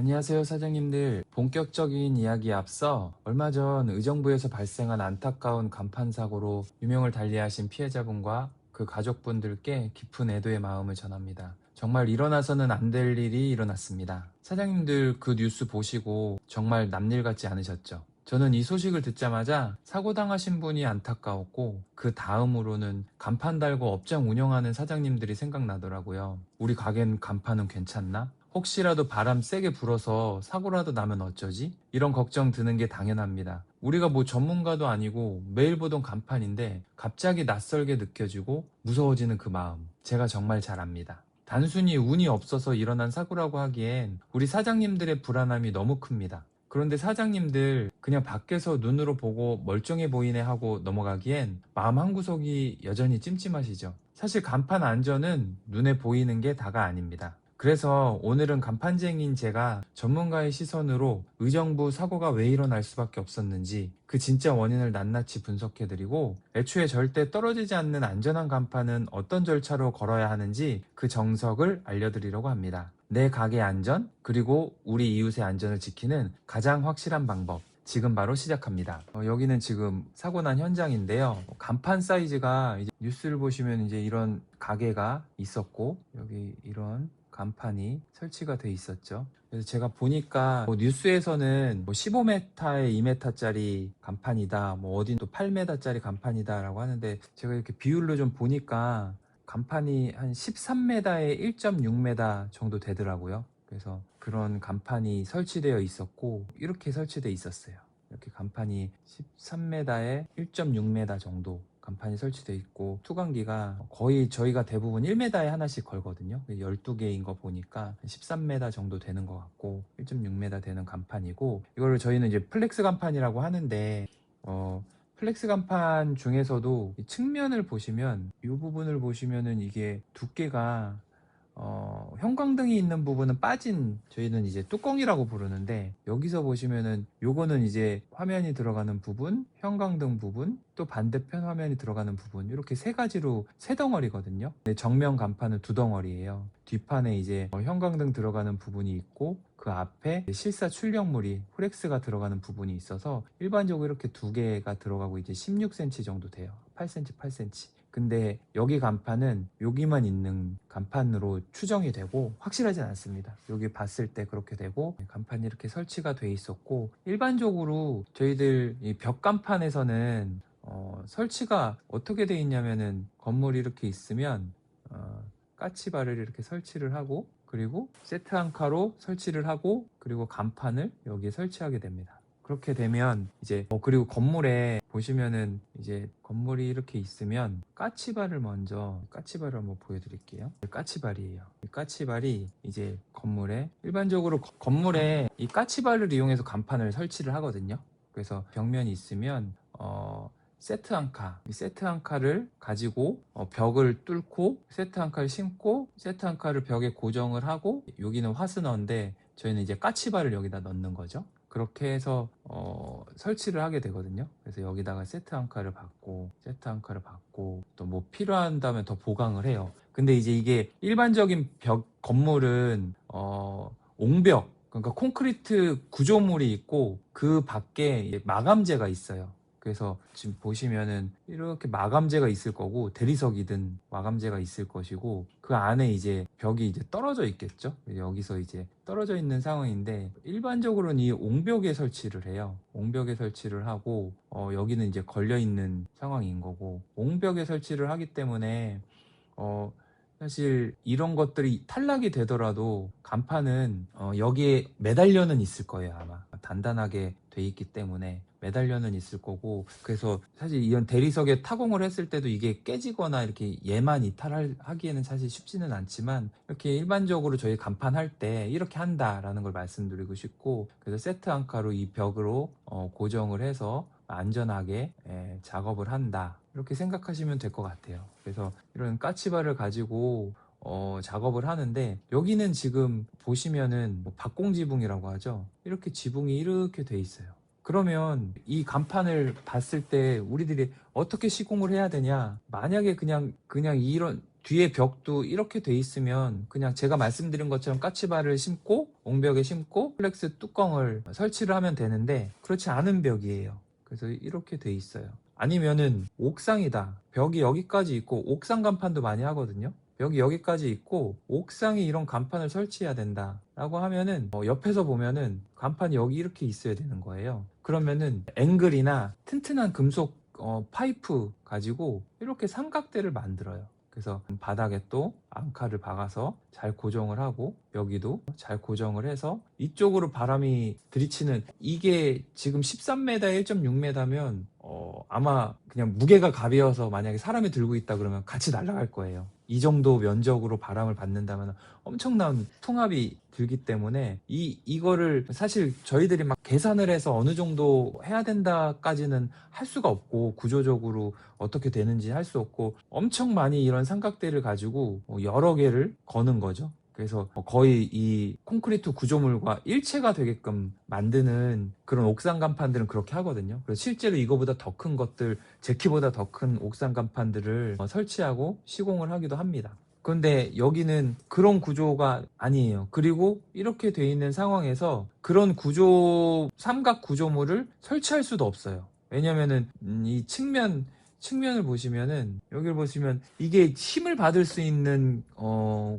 안녕하세요 사장님들 본격적인 이야기에 앞서 얼마 전 의정부에서 발생한 안타까운 간판 사고로 유명을 달리하신 피해자분과 그 가족분들께 깊은 애도의 마음을 전합니다. 정말 일어나서는 안 될 일이 일어났습니다. 사장님들 그 뉴스 보시고 정말 남일 같지 않으셨죠? 저는 이 소식을 듣자마자 사고 당하신 분이 안타까웠고 그 다음으로는 간판 달고 업장 운영하는 사장님들이 생각나더라고요. 우리 가게는 간판은 괜찮나? 혹시라도 바람 세게 불어서 사고라도 나면 어쩌지? 이런 걱정 드는 게 당연합니다. 우리가 뭐 전문가도 아니고 매일 보던 간판인데 갑자기 낯설게 느껴지고 무서워지는 그 마음. 제가 정말 잘 압니다. 단순히 운이 없어서 일어난 사고라고 하기엔 우리 사장님들의 불안함이 너무 큽니다. 그런데 사장님들 그냥 밖에서 눈으로 보고 멀쩡해 보이네 하고 넘어가기엔 마음 한구석이 여전히 찜찜하시죠. 사실 간판 안전은 눈에 보이는 게 다가 아닙니다. 그래서 오늘은 간판쟁이인 제가 전문가의 시선으로 의정부 사고가 왜 일어날 수밖에 없었는지 그 진짜 원인을 낱낱이 분석해드리고 애초에 절대 떨어지지 않는 안전한 간판은 어떤 절차로 걸어야 하는지 그 정석을 알려드리려고 합니다. 내 가게 안전 그리고 우리 이웃의 안전을 지키는 가장 확실한 방법 지금 바로 시작합니다. 어, 여기는 지금 사고 난 현장인데요. 간판 사이즈가 뉴스를 보시면 이제 이런 가게가 있었고 여기 이런 간판이 설치가 돼 있었죠. 그래서 제가 보니까 뭐 뉴스에서는 뭐 15m에 2m짜리 간판이다, 뭐 어딘 또 8m짜리 간판이다라고 하는데 제가 이렇게 비율로 좀 보니까 간판이 한 13m에 1.6m 정도 되더라고요. 그래서 그런 간판이 설치되어 있었고 이렇게 설치되어 있었어요. 이렇게 간판이 13m에 1.6m 정도 간판이 설치되어 있고 투광기가 거의 저희가 대부분 1m에 하나씩 걸거든요. 12개인 거 보니까 13m 정도 되는 것 같고 1.6m 되는 간판이고 이거를 저희는 이제 플렉스 간판이라고 하는데 어 플렉스 간판 중에서도 이 측면을 보시면 이 부분을 보시면은 이게 두께가 어, 형광등이 있는 부분은 빠진 저희는 이제 뚜껑이라고 부르는데 여기서 보시면은 요거는 이제 화면이 들어가는 부분, 형광등 부분, 또 반대편 화면이 들어가는 부분 이렇게 세 가지로 세 덩어리거든요. 정면 간판은 두 덩어리예요. 뒷판에 이제 어, 형광등 들어가는 부분이 있고 그 앞에 실사 출력물이 프렉스가 들어가는 부분이 있어서 일반적으로 이렇게 두 개가 들어가고 이제 16cm 정도 돼요. 8cm, 8cm. 근데 여기 간판은 여기만 있는 간판으로 추정이 되고 확실하진 않습니다. 여기 봤을 때 그렇게 되고 간판이 이렇게 설치가 돼 있었고 일반적으로 저희들 이 벽 간판에서는 어, 설치가 어떻게 돼 있냐면은 건물이 이렇게 있으면 어, 까치발을 이렇게 설치를 하고 그리고 세트 한 카로 설치를 하고 그리고 간판을 여기에 설치하게 됩니다. 그렇게 되면 이제 어, 그리고 건물에 보시면은 이제 건물이 이렇게 있으면 까치발을 먼저 까치발을 한번 보여드릴게요. 까치발이에요. 이 까치발이 이제 건물에 일반적으로 거- 건물에 이 까치발을 이용해서 간판을 설치를 하거든요. 그래서 벽면이 있으면 어 세트 한 카, 이 세트 한 카를 가지고 어, 벽을 뚫고 세트 한 카를 심고 세트 한 카를 벽에 고정을 하고 여기는 화스너인데 저희는 이제 까치발을 여기다 넣는 거죠. 그렇게 해서 어, 설치를 하게 되거든요. 그래서 여기다가 세트 한 카를 받고 세트 한 카를 받고 또 뭐 필요한다면 더 보강을 해요. 근데 이제 이게 일반적인 벽 건물은 어, 옹벽 그러니까 콘크리트 구조물이 있고 그 밖에 마감재가 있어요. 그래서 지금 보시면은 이렇게 마감재가 있을 거고 대리석이든 마감재가 있을 것이고 그 안에 이제 벽이 이제 떨어져 있겠죠. 여기서 이제 떨어져 있는 상황인데 일반적으로는 이 옹벽에 설치를 해요. 옹벽에 설치를 하고 어, 여기는 이제 걸려 있는 상황인 거고 옹벽에 설치를 하기 때문에 어, 사실 이런 것들이 탈락이 되더라도 간판은 어, 여기에 매달려는 있을 거예요 아마 단단하게 돼 있기 때문에 매달려는 있을 거고. 그래서 사실 이런 대리석에 타공을 했을 때도 이게 깨지거나 이렇게 얘만 이탈하기에는 사실 쉽지는 않지만 이렇게 일반적으로 저희 간판 할 때 이렇게 한다라는 걸 말씀드리고 싶고. 그래서 세트 한 카로 이 벽으로 어, 고정을 해서 안전하게 예, 작업을 한다. 이렇게 생각하시면 될 것 같아요. 그래서 이런 까치발을 가지고 어, 작업을 하는데 여기는 지금 보시면은 뭐 박공지붕이라고 하죠 이렇게 지붕이 이렇게 돼 있어요 그러면 이 간판을 봤을 때 우리들이 어떻게 시공을 해야 되냐 만약에 그냥 그냥 이런 뒤에 벽도 이렇게 돼 있으면 그냥 제가 말씀드린 것처럼 까치발을 심고 옹벽에 심고 플렉스 뚜껑을 설치를 하면 되는데 그렇지 않은 벽이에요. 그래서 이렇게 돼 있어요. 아니면은 옥상이다. 벽이 여기까지 있고 옥상 간판도 많이 하거든요. 벽이 여기까지 있고 옥상에 이런 간판을 설치해야 된다 라고 하면은 어, 옆에서 보면은 간판이 여기 이렇게 있어야 되는 거예요. 그러면은 앵글이나 튼튼한 금속 어, 파이프 가지고 이렇게 삼각대를 만들어요. 그래서 바닥에 또 앙카를 박아서 잘 고정을 하고 여기도 잘 고정을 해서 이쪽으로 바람이 들이치는 이게 지금 13m, 1.6m면 어, 아마 그냥 무게가 가벼워서 만약에 사람이 들고 있다 그러면 같이 날아갈 거예요. 이 정도 면적으로 바람을 받는다면 엄청난 풍압이 들기 때문에 이 이거를 사실 저희들이 막 계산을 해서 어느 정도 해야 된다까지는 할 수가 없고 구조적으로 어떻게 되는지 할 수 없고 엄청 많이 이런 삼각대를 가지고 뭐 여러 개를 거는 거죠. 그래서 거의 이 콘크리트 구조물과 일체가 되게끔 만드는 그런 옥상 간판들은 그렇게 하거든요. 그래서 실제로 이거보다 더 큰 것들, 제 키보다 더 큰 옥상 간판들을 어, 설치하고 시공을 하기도 합니다. 그런데 여기는 그런 구조가 아니에요. 그리고 이렇게 돼 있는 상황에서 그런 구조, 삼각 구조물을 설치할 수도 없어요. 왜냐면은 음, 이 측면, 측면을 보시면은 여기를 보시면 이게 힘을 받을 수 있는 어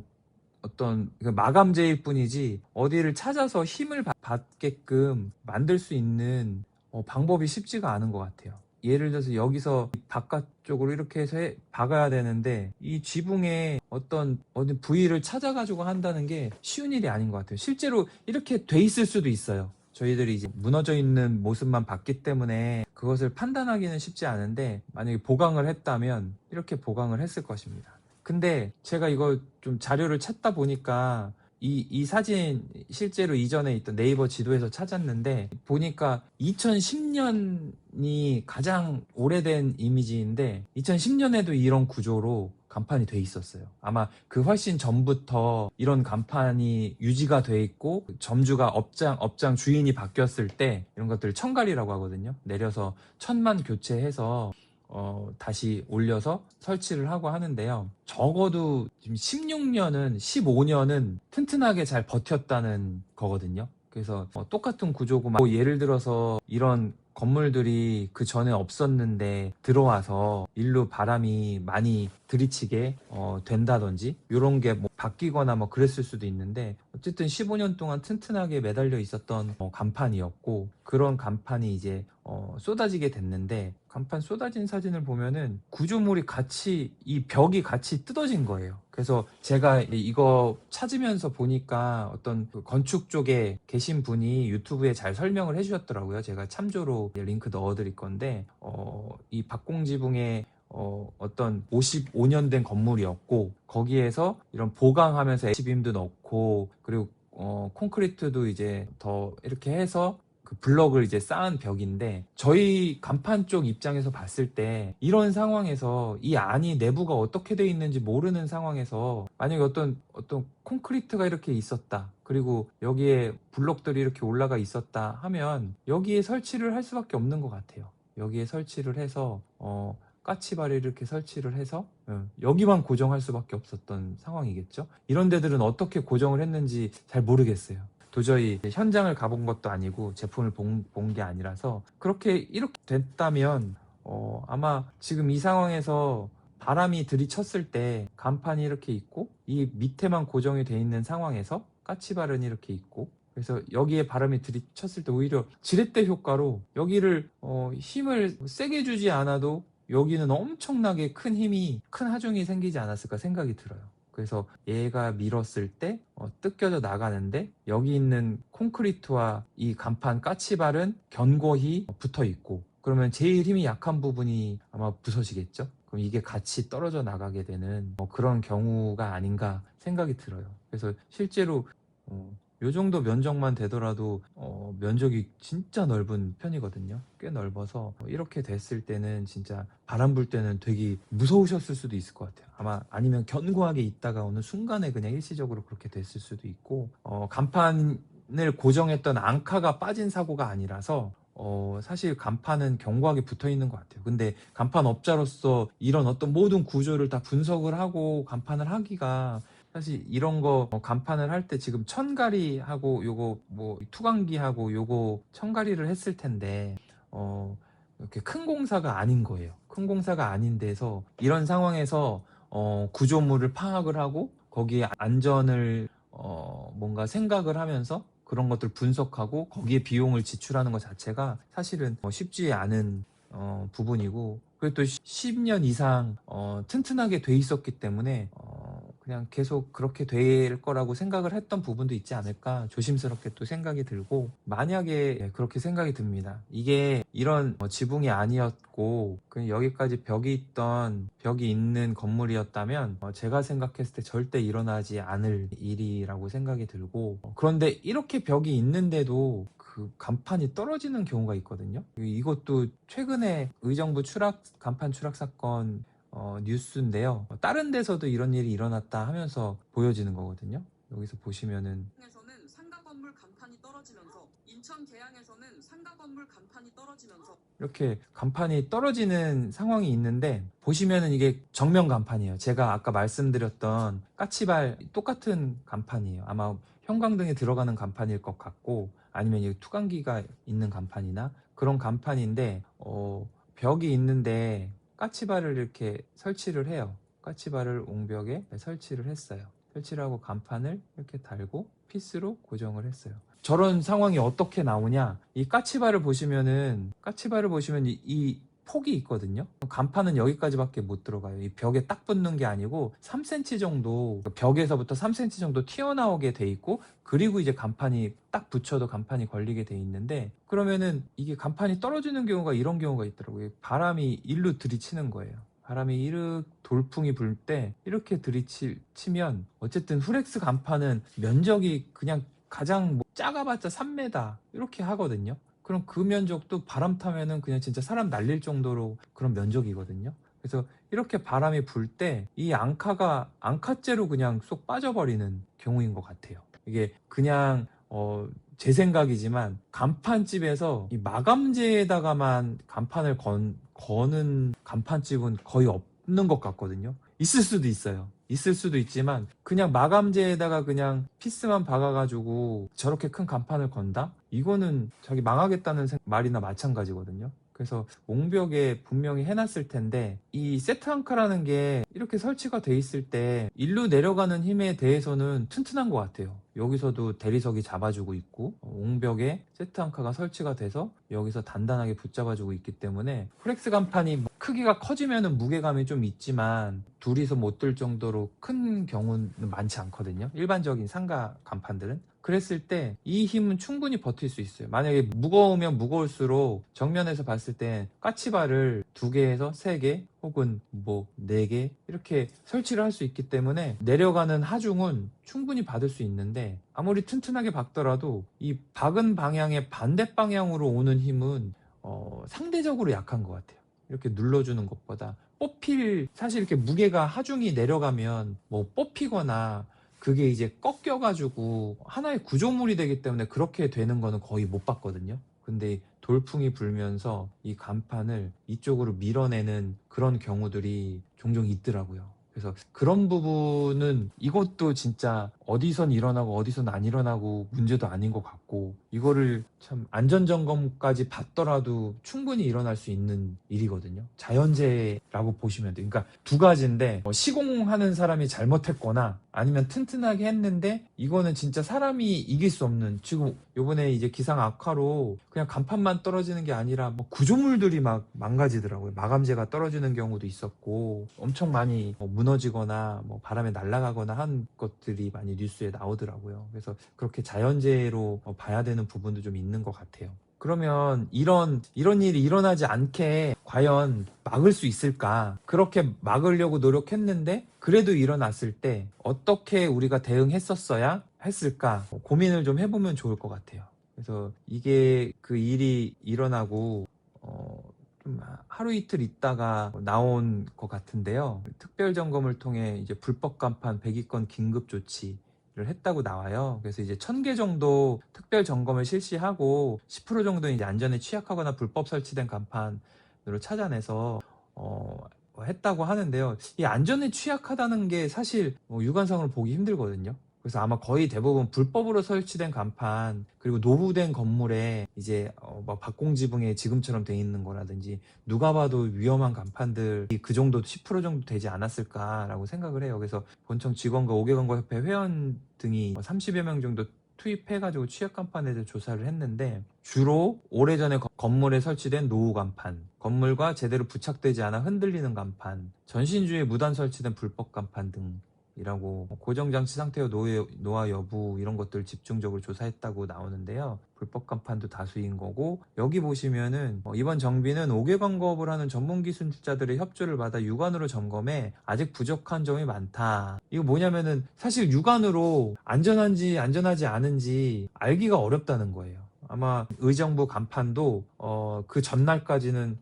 어떤 그 마감재일 뿐이지 어디를 찾아서 힘을 받- 받게끔 만들 수 있는 어, 방법이 쉽지가 않은 것 같아요. 예를 들어서 여기서 바깥쪽으로 이렇게 해서 해- 박아야 되는데 이 지붕에 어떤 어디 부위를 찾아가지고 한다는 게 쉬운 일이 아닌 것 같아요. 실제로 이렇게 돼 있을 수도 있어요. 저희들이 이제 무너져 있는 모습만 봤기 때문에 그것을 판단하기는 쉽지 않은데 만약에 보강을 했다면 이렇게 보강을 했을 것입니다. 근데 제가 이거 좀 자료를 찾다 보니까 이, 이 사진 실제로 이전에 있던 네이버 지도에서 찾았는데 보니까 2010년이 가장 오래된 이미지인데 2010년에도 이런 구조로 간판이 돼 있었어요. 아마 그 훨씬 전부터 이런 간판이 유지가 돼 있고 점주가 업장 업장 주인이 바뀌었을 때 이런 것들을 천갈이라고 하거든요. 내려서 천만 교체해서 어, 다시 올려서 설치를 하고 하는데요. 적어도 지금 16년은, 15년은 튼튼하게 잘 버텼다는 거거든요. 그래서 어, 똑같은 구조고, 뭐 예를 들어서 이런 건물들이 그 전에 없었는데 들어와서 일로 바람이 많이 들이치게 어, 된다든지 이런 게 뭐 바뀌거나 뭐 그랬을 수도 있는데 어쨌든 15년 동안 튼튼하게 매달려 있었던 어, 간판이었고 그런 간판이 이제 어, 쏟아지게 됐는데 간판 쏟아진 사진을 보면은 구조물이 같이 이 벽이 같이 뜯어진 거예요. 그래서 제가 이거 찾으면서 보니까 어떤 그 건축 쪽에 계신 분이 유튜브에 잘 설명을 해주셨더라고요. 제가 참조로 링크 넣어드릴 건데 어, 이 박공지붕에 어, 어떤 55년 된 건물이었고 거기에서 이런 보강하면서 H빔도 넣고 그리고 어, 콘크리트도 이제 더 이렇게 해서 그 블럭을 이제 쌓은 벽인데 저희 간판 쪽 입장에서 봤을 때 이런 상황에서 이 안이 내부가 어떻게 돼 있는지 모르는 상황에서 만약에 어떤 어떤 콘크리트가 이렇게 있었다. 그리고 여기에 블럭들이 이렇게 올라가 있었다 하면 여기에 설치를 할 수밖에 없는 것 같아요. 여기에 설치를 해서 어 까치발을 이렇게 설치를 해서 어, 여기만 고정할 수밖에 없었던 상황이겠죠? 이런 데들은 어떻게 고정을 했는지 잘 모르겠어요 도저히 현장을 가본 것도 아니고 제품을 본 게 아니라서 그렇게 이렇게 됐다면 어, 아마 지금 이 상황에서 바람이 들이쳤을 때 간판이 이렇게 있고 이 밑에만 고정이 돼 있는 상황에서 까치발은 이렇게 있고 그래서 여기에 바람이 들이쳤을 때 오히려 지렛대 효과로 여기를 어, 힘을 세게 주지 않아도 여기는 엄청나게 큰 힘이 큰 하중이 생기지 않았을까 생각이 들어요. 그래서 얘가 밀었을 때 어, 뜯겨져 나가는데 여기 있는 콘크리트와 이 간판 까치발은 견고히 붙어 있고 그러면 제일 힘이 약한 부분이 아마 부서지겠죠? 그럼 이게 같이 떨어져 나가게 되는 뭐 그런 경우가 아닌가 생각이 들어요. 그래서 실제로 어, 요 정도 면적만 되더라도 어, 면적이 진짜 넓은 편이거든요. 꽤 넓어서 어, 이렇게 됐을 때는 진짜 바람 불 때는 되게 무서우셨을 수도 있을 것 같아요. 아마 아니면 견고하게 있다가 어느 순간에 그냥 일시적으로 그렇게 됐을 수도 있고 어, 간판을 고정했던 앙카가 빠진 사고가 아니라서 어, 사실 간판은 견고하게 붙어 있는 것 같아요. 근데 간판 업자로서 이런 어떤 모든 구조를 다 분석을 하고 간판을 하기가 사실 이런 거 어, 간판을 할 때 지금 천가리하고 요거 뭐 투광기하고 요거 천가리를 했을 텐데 어 이렇게 큰 공사가 아닌 거예요. 큰 공사가 아닌 데서 이런 상황에서 어 구조물을 파악을 하고 거기에 안전을 어 뭔가 생각을 하면서 그런 것들 분석하고 거기에 비용을 지출하는 것 자체가 사실은 어, 쉽지 않은 어, 부분이고 그리고 또 10년 이상 어, 튼튼하게 돼 있었기 때문에 어, 그냥 계속 그렇게 될 거라고 생각을 했던 부분도 있지 않을까 조심스럽게 또 생각이 들고 만약에 네, 그렇게 생각이 듭니다. 이게 이런 어, 지붕이 아니었고 그냥 여기까지 벽이 있던 벽이 있는 건물이었다면 어, 제가 생각했을 때 절대 일어나지 않을 일이라고 생각이 들고 어, 그런데 이렇게 벽이 있는데도 그 간판이 떨어지는 경우가 있거든요. 이것도 최근에 의정부 추락 간판 추락 사건 어, 뉴스인데요. 어, 다른 데서도 이런 일이 일어났다 하면서 보여지는 거거든요. 여기서 보시면은 에서는 상가 건물 간판이 떨어지면서 인천 계양에서는 상가 건물 간판이 떨어지면서 이렇게 간판이 떨어지는 상황이 있는데 보시면은 이게 정면 간판이에요. 제가 아까 말씀드렸던 까치발 똑같은 간판이에요. 아마 형광등에 들어가는 간판일 것 같고 아니면 이 투광기가 있는 간판이나 그런 간판인데 어, 벽이 있는데 까치발을 이렇게 설치를 해요. 까치발을 옹벽에 설치를 했어요. 설치를 하고 간판을 이렇게 달고 피스로 고정을 했어요. 저런 상황이 어떻게 나오냐? 이 까치발을 보시면은 까치발을 보시면 이, 이 폭이 있거든요. 간판은 여기까지밖에 못 들어가요. 이 벽에 딱 붙는 게 아니고 3cm 정도 벽에서부터 3cm 정도 튀어나오게 돼 있고 그리고 이제 간판이 딱 붙여도 간판이 걸리게 돼 있는데 그러면은 이게 간판이 떨어지는 경우가 이런 경우가 있더라고요. 바람이 일로 들이치는 거예요. 바람이 이렇게 돌풍이 불 때 이렇게 들이치면 어쨌든 후렉스 간판은 면적이 그냥 가장 뭐 작아봤자 3m 이렇게 하거든요. 그럼 그 면적도 바람 타면은 그냥 진짜 사람 날릴 정도로 그런 면적이거든요. 그래서 이렇게 바람이 불 때 이 앙카가 앙카째로 그냥 쏙 빠져버리는 경우인 것 같아요. 이게 그냥 어, 제 생각이지만 간판집에서 이 마감재에다가만 간판을 건, 거는 간판집은 거의 없는 것 같거든요. 있을 수도 있어요. 있을 수도 있지만 그냥 마감재에다가 그냥 피스만 박아가지고 저렇게 큰 간판을 건다? 이거는 자기 망하겠다는 생- 말이나 마찬가지거든요. 그래서 옹벽에 분명히 해놨을 텐데 이 세트 앙카라는 게 이렇게 설치가 돼 있을 때 일로 내려가는 힘에 대해서는 튼튼한 것 같아요. 여기서도 대리석이 잡아주고 있고 어, 옹벽에 세트 앙카가 설치가 돼서 여기서 단단하게 붙잡아주고 있기 때문에 프렉스 간판이 뭐 크기가 커지면은 무게감이 좀 있지만 둘이서 못 들 정도로 큰 경우는 많지 않거든요. 일반적인 상가 간판들은. 그랬을 때 이 힘은 충분히 버틸 수 있어요. 만약에 무거우면 무거울수록 정면에서 봤을 때 까치발을 두 개에서 세 개 혹은 뭐 네 개 이렇게 설치를 할 수 있기 때문에 내려가는 하중은 충분히 받을 수 있는데 아무리 튼튼하게 박더라도 이 박은 방향의 반대 방향으로 오는 힘은 어, 상대적으로 약한 것 같아요. 이렇게 눌러주는 것보다 뽑힐 사실 이렇게 무게가 하중이 내려가면 뭐 뽑히거나 그게 이제 꺾여가지고 하나의 구조물이 되기 때문에 그렇게 되는 거는 거의 못 봤거든요. 근데 돌풍이 불면서 이 간판을 이쪽으로 밀어내는 그런 경우들이 종종 있더라고요. 그래서 그런 부분은 이것도 진짜 어디선 일어나고 어디선 안 일어나고 문제도 아닌 것 같고 이거를 참 안전점검까지 받더라도 충분히 일어날 수 있는 일이거든요. 자연재해라고 보시면 돼요. 그러니까 두 가지인데 뭐 시공하는 사람이 잘못했거나 아니면 튼튼하게 했는데 이거는 진짜 사람이 이길 수 없는 지금 요번에 이제 기상 악화로 그냥 간판만 떨어지는 게 아니라 뭐 구조물들이 막 망가지더라고요. 마감재가 떨어지는 경우도 있었고 엄청 많이 뭐 무너지거나 뭐 바람에 날아가거나 한 것들이 많이 뉴스에 나오더라고요. 그래서 그렇게 자연재해로 어, 봐야 되는 부분도 좀 있는 것 같아요. 그러면 이런 이런 일이 일어나지 않게 과연 막을 수 있을까? 그렇게 막으려고 노력했는데 그래도 일어났을 때 어떻게 우리가 대응했었어야 했을까? 고민을 좀 해보면 좋을 것 같아요. 그래서 이게 그 일이 일어나고 어, 좀 하루 이틀 있다가 나온 것 같은데요. 특별 점검을 통해 이제 불법 간판 102건 긴급 조치 했다고 나와요. 그래서 이제 1000개 정도 특별 점검을 실시하고 10% 정도 이제 안전에 취약하거나 불법 설치된 간판으로 찾아내서 어, 했다고 하는데요. 이 안전에 취약하다는 게 사실 뭐 육안상으로 보기 힘들거든요. 그래서 아마 거의 대부분 불법으로 설치된 간판 그리고 노후된 건물에 이제 어, 뭐 박공지붕에 지금처럼 돼 있는 거라든지 누가 봐도 위험한 간판들이 그 정도 10% 정도 되지 않았을까라고 생각을 해요. 그래서 본청 직원과 5개관과 협회 회원 등이 30여 명 정도 투입해가지고 취약 간판에 대해 조사를 했는데 주로 오래전에 거- 건물에 설치된 노후 간판, 건물과 제대로 부착되지 않아 흔들리는 간판, 전신주에 무단 설치된 불법 간판 등 이라고 고정장치 상태와 노예- 노화 여부 이런 것들 집중적으로 조사했다고 나오는데요. 불법 간판도 다수인 거고 여기 보시면은 어, 이번 정비는 5개 광고업을 하는 전문 기술자들의 협조를 받아 육안으로 점검해 아직 부족한 점이 많다. 이거 뭐냐면은 사실 육안으로 안전한지 안전하지 않은지 알기가 어렵다는 거예요. 아마 의정부 간판도 어, 그 전날까지는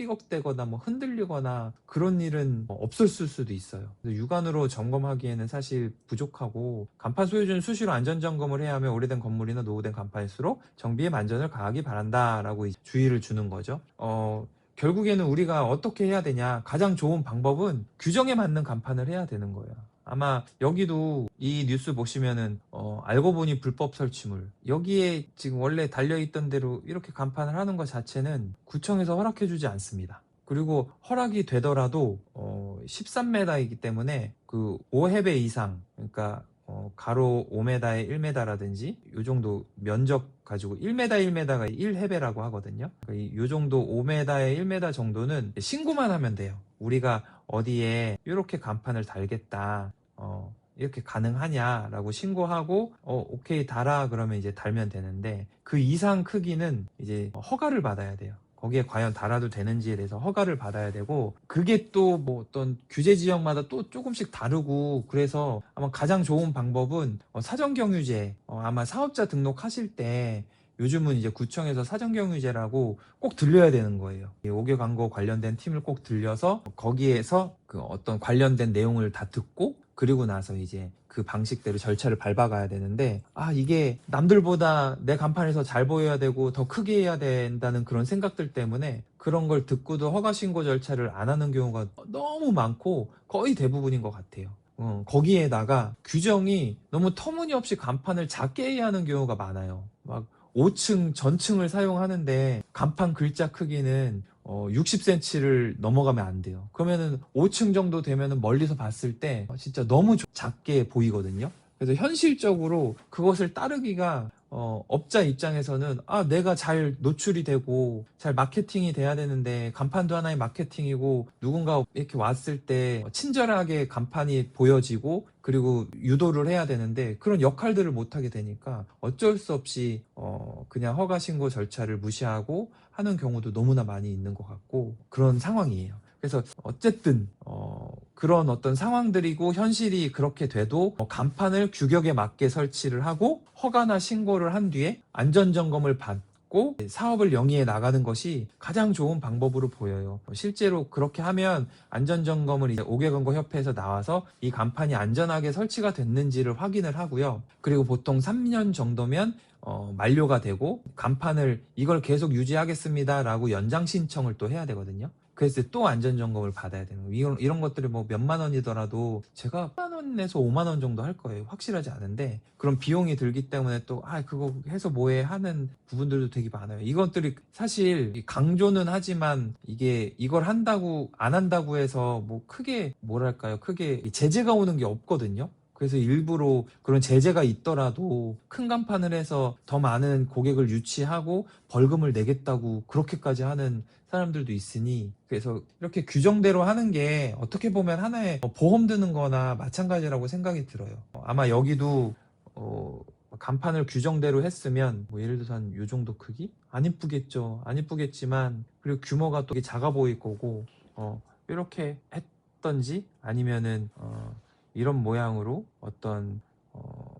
뻑삐걱대거나 뭐 흔들리거나 그런 일은 없었을 수도 있어요. 육안으로 점검하기에는 사실 부족하고 간판 소유주는 수시로 안전 점검을 해야 하며 오래된 건물이나 노후된 간판일수록 정비에 만전을 가하기 바란다라고 주의를 주는 거죠. 어, 결국에는 우리가 어떻게 해야 되냐 가장 좋은 방법은 규정에 맞는 간판을 해야 되는 거예요. 아마 여기도 이 뉴스 보시면은 어, 알고 보니 불법 설치물 여기에 지금 원래 달려있던 대로 이렇게 간판을 하는 것 자체는 구청에서 허락해주지 않습니다. 그리고 허락이 되더라도 어, 13m이기 때문에 그 5해배 이상 그러니까 어, 가로 5m에 1m라든지 요 정도 면적 가지고 1m 1m가 1해배라고 하거든요. 그러니까 이 정도 5m에 1m 정도는 신고만 하면 돼요. 우리가 어디에 이렇게 간판을 달겠다. 어, 이렇게 가능하냐라고 신고하고 어 오케이 달아 그러면 이제 달면 되는데 그 이상 크기는 이제 허가를 받아야 돼요. 거기에 과연 달아도 되는지에 대해서 허가를 받아야 되고 그게 또 뭐 어떤 규제 지역마다 또 조금씩 다르고 그래서 아마 가장 좋은 방법은 어, 사전 경유제 어, 아마 사업자 등록하실 때 요즘은 이제 구청에서 사전경유제라고 꼭 들려야 되는 거예요. 5개 광고 관련된 팀을 꼭 들려서 거기에서 그 어떤 관련된 내용을 다 듣고 그리고 나서 이제 그 방식대로 절차를 밟아가야 되는데 아 이게 남들보다 내 간판에서 잘 보여야 되고 더 크게 해야 된다는 그런 생각들 때문에 그런 걸 듣고도 허가 신고 절차를 안 하는 경우가 너무 많고 거의 대부분인 것 같아요. 어, 거기에다가 규정이 너무 터무니없이 간판을 작게 해야 하는 경우가 많아요. 막 5층 전층을 사용하는데 간판 글자 크기는 어, 60cm를 넘어가면 안 돼요. 그러면은 5층 정도 되면은 멀리서 봤을 때 진짜 너무 조- 작게 보이거든요. 그래서 현실적으로 그것을 따르기가 어, 업자 입장에서는 아 내가 잘 노출이 되고 잘 마케팅이 돼야 되는데 간판도 하나의 마케팅이고 누군가 이렇게 왔을 때 친절하게 간판이 보여지고 그리고 유도를 해야 되는데 그런 역할들을 못 하게 되니까 어쩔 수 없이 어, 그냥 허가 신고 절차를 무시하고 하는 경우도 너무나 많이 있는 것 같고 그런 상황이에요. 그래서 어쨌든 어, 그런 어떤 상황들이고 현실이 그렇게 돼도 어, 간판을 규격에 맞게 설치를 하고 허가나 신고를 한 뒤에 안전 점검을 받고 사업을 영위해 나가는 것이 가장 좋은 방법으로 보여요. 실제로 그렇게 하면 안전 점검을 이제 5개 광고 협회에서 나와서 이 간판이 안전하게 설치가 됐는지를 확인을 하고요. 그리고 보통 3년 정도면 어, 만료가 되고 간판을 이걸 계속 유지하겠습니다라고 연장 신청을 또 해야 되거든요. 그래서 또 안전 점검을 받아야 되는 거예요. 이런, 이런 것들이 뭐 몇만 원이더라도 제가 3만 원에서 5만 원 정도 할 거예요. 확실하지 않은데 그런 비용이 들기 때문에 또 아 그거 해서 뭐해 하는 부분들도 되게 많아요. 이것들이 사실 이 강조는 하지만 이게 이걸 한다고 안 한다고 해서 뭐 크게 뭐랄까요? 크게 제재가 오는 게 없거든요. 그래서 일부러 그런 제재가 있더라도 큰 간판을 해서 더 많은 고객을 유치하고 벌금을 내겠다고 그렇게까지 하는 사람들도 있으니 그래서 이렇게 규정대로 하는 게 어떻게 보면 하나의 보험 드는 거나 마찬가지라고 생각이 들어요. 어, 아마 여기도 어, 간판을 규정대로 했으면 뭐 예를 들어서 한 요 정도 크기? 안 이쁘겠죠. 안 이쁘겠지만 그리고 규모가 또 작아 보일 거고 어, 이렇게 했던지 아니면은 어, 이런 모양으로 어떤 어,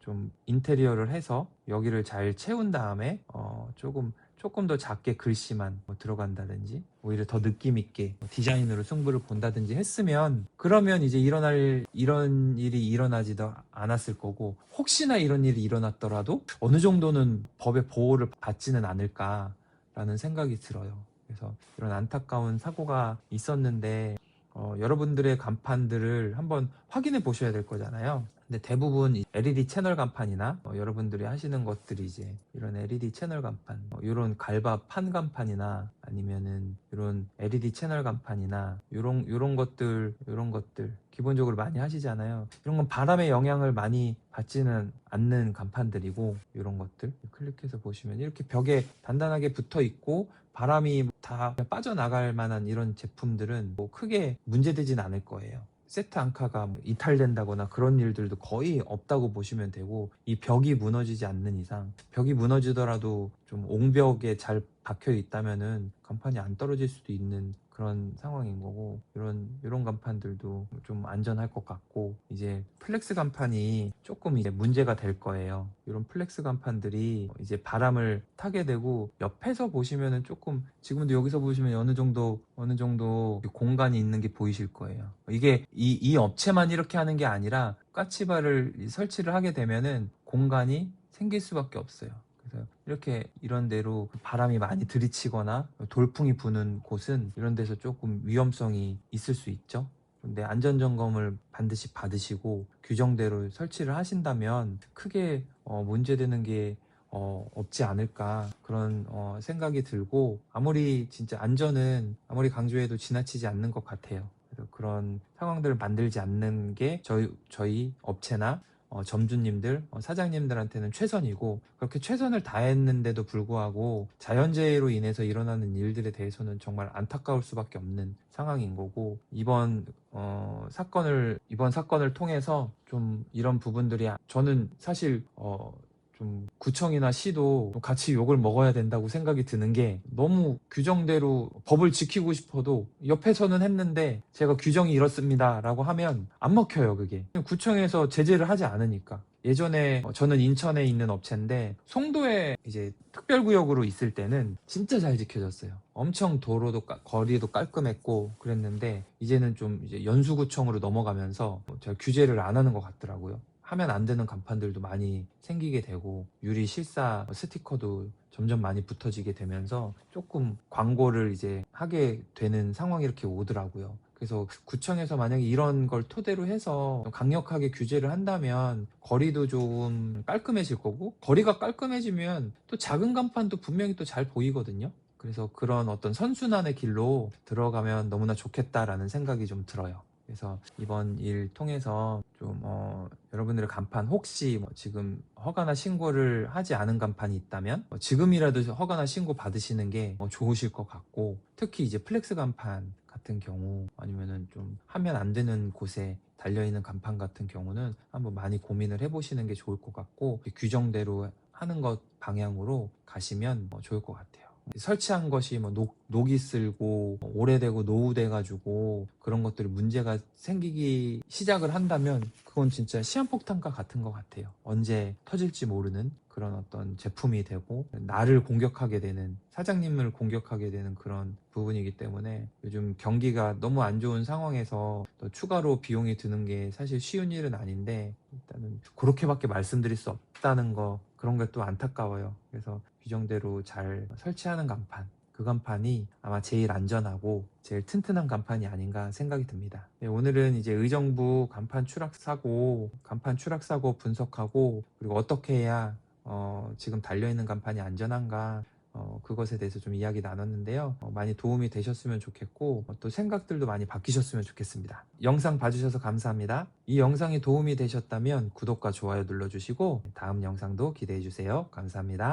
좀 인테리어를 해서 여기를 잘 채운 다음에 어, 조금 조금 더 작게 글씨만 뭐 들어간다든지 오히려 더 느낌 있게 디자인으로 승부를 본다든지 했으면 그러면 이제 일어날 이런 일이 일어나지도 않았을 거고 혹시나 이런 일이 일어났더라도 어느 정도는 법의 보호를 받지는 않을까라는 생각이 들어요. 그래서 이런 안타까운 사고가 있었는데 어, 여러분들의 간판들을 한번 확인해 보셔야 될 거잖아요. 근데 대부분 이 LED 채널 간판이나 어, 여러분들이 하시는 것들이 이제 이런 LED 채널 간판, 어, 이런 갈바 판 간판이나 아니면은 이런 LED 채널 간판이나 이런 이런 것들 이런 것들 기본적으로 많이 하시잖아요. 이런 건 바람의 영향을 많이 받지는 않는 간판들이고 이런 것들 클릭해서 보시면 이렇게 벽에 단단하게 붙어 있고 바람이 다 빠져나갈 만한 이런 제품들은 뭐 크게 문제되진 않을 거예요. 세트 앙카가 뭐 이탈된다거나 그런 일들도 거의 없다고 보시면 되고 이 벽이 무너지지 않는 이상 벽이 무너지더라도 좀 옹벽에 잘 박혀 있다면은 간판이 안 떨어질 수도 있는 그런 상황인 거고 이런 이런 간판들도 좀 안전할 것 같고 이제 플렉스 간판이 조금 이제 문제가 될 거예요. 이런 플렉스 간판들이 이제 바람을 타게 되고 옆에서 보시면은 조금 지금도 여기서 보시면 어느 정도 어느 정도 공간이 있는 게 보이실 거예요. 이게 이, 이 업체만 이렇게 하는 게 아니라 까치바를 설치를 하게 되면은 공간이 생길 수밖에 없어요. 그래서 이렇게 이런 데로 바람이 많이 들이치거나 돌풍이 부는 곳은 이런 데서 조금 위험성이 있을 수 있죠. 근데 안전 점검을 반드시 받으시고 규정대로 설치를 하신다면 크게 어, 문제되는 게 어, 없지 않을까 그런 어, 생각이 들고 아무리 진짜 안전은 아무리 강조해도 지나치지 않는 것 같아요. 그런 상황들을 만들지 않는 게 저희 저희 업체나 어, 점주님들, 어, 사장님들한테는 최선이고 그렇게 최선을 다했는데도 불구하고 자연재해로 인해서 일어나는 일들에 대해서는 정말 안타까울 수밖에 없는 상황인 거고 이번 어, 사건을 이번 사건을 통해서 좀 이런 부분들이 아- 저는 사실 어, 좀 구청이나 시도 같이 욕을 먹어야 된다고 생각이 드는 게 너무 규정대로 법을 지키고 싶어도 옆에서는 했는데 제가 규정이 이렇습니다라고 하면 안 먹혀요 그게 구청에서 제재를 하지 않으니까 예전에 어, 저는 인천에 있는 업체인데 송도에 이제 특별구역으로 있을 때는 진짜 잘 지켜졌어요. 엄청 도로도 깔- 거리도 깔끔했고 그랬는데 이제는 좀 이제 연수구청으로 넘어가면서 뭐 제가 규제를 안 하는 것 같더라고요. 하면 안 되는 간판들도 많이 생기게 되고 유리 실사 스티커도 점점 많이 붙어지게 되면서 조금 광고를 이제 하게 되는 상황이 이렇게 오더라고요. 그래서 구청에서 만약에 이런 걸 토대로 해서 강력하게 규제를 한다면 거리도 좀 깔끔해질 거고 거리가 깔끔해지면 또 작은 간판도 분명히 또 잘 보이거든요. 그래서 그런 어떤 선순환의 길로 들어가면 너무나 좋겠다라는 생각이 좀 들어요. 그래서 이번 일 통해서 좀 어, 여러분들의 간판 혹시 뭐 지금 허가나 신고를 하지 않은 간판이 있다면 뭐 지금이라도 허가나 신고 받으시는 게 뭐 좋으실 것 같고 특히 이제 플렉스 간판 같은 경우 아니면은 좀 하면 안 되는 곳에 달려 있는 간판 같은 경우는 한번 많이 고민을 해보시는 게 좋을 것 같고 규정대로 하는 것 방향으로 가시면 뭐 좋을 것 같아요. 설치한 것이 뭐 녹, 녹이 쓸고 뭐 오래되고 노후돼 가지고 그런 것들이 문제가 생기기 시작을 한다면 그건 진짜 시한폭탄과 같은 것 같아요. 언제 터질지 모르는 그런 어떤 제품이 되고 나를 공격하게 되는 사장님을 공격하게 되는 그런 부분이기 때문에 요즘 경기가 너무 안 좋은 상황에서 또 추가로 비용이 드는 게 사실 쉬운 일은 아닌데 일단은 그렇게밖에 말씀드릴 수 없다는 거 그런 게 또 안타까워요. 그래서 규정대로 잘 설치하는 간판 그 간판이 아마 제일 안전하고 제일 튼튼한 간판이 아닌가 생각이 듭니다. 네, 오늘은 이제 의정부 간판 추락 사고, 간판 추락 사고 분석하고 그리고 어떻게 해야 어, 지금 달려 있는 간판이 안전한가 어, 그것에 대해서 좀 이야기 나눴는데요. 어, 많이 도움이 되셨으면 좋겠고 어, 또 생각들도 많이 바뀌셨으면 좋겠습니다. 영상 봐주셔서 감사합니다. 이 영상이 도움이 되셨다면 구독과 좋아요 눌러주시고 다음 영상도 기대해 주세요. 감사합니다.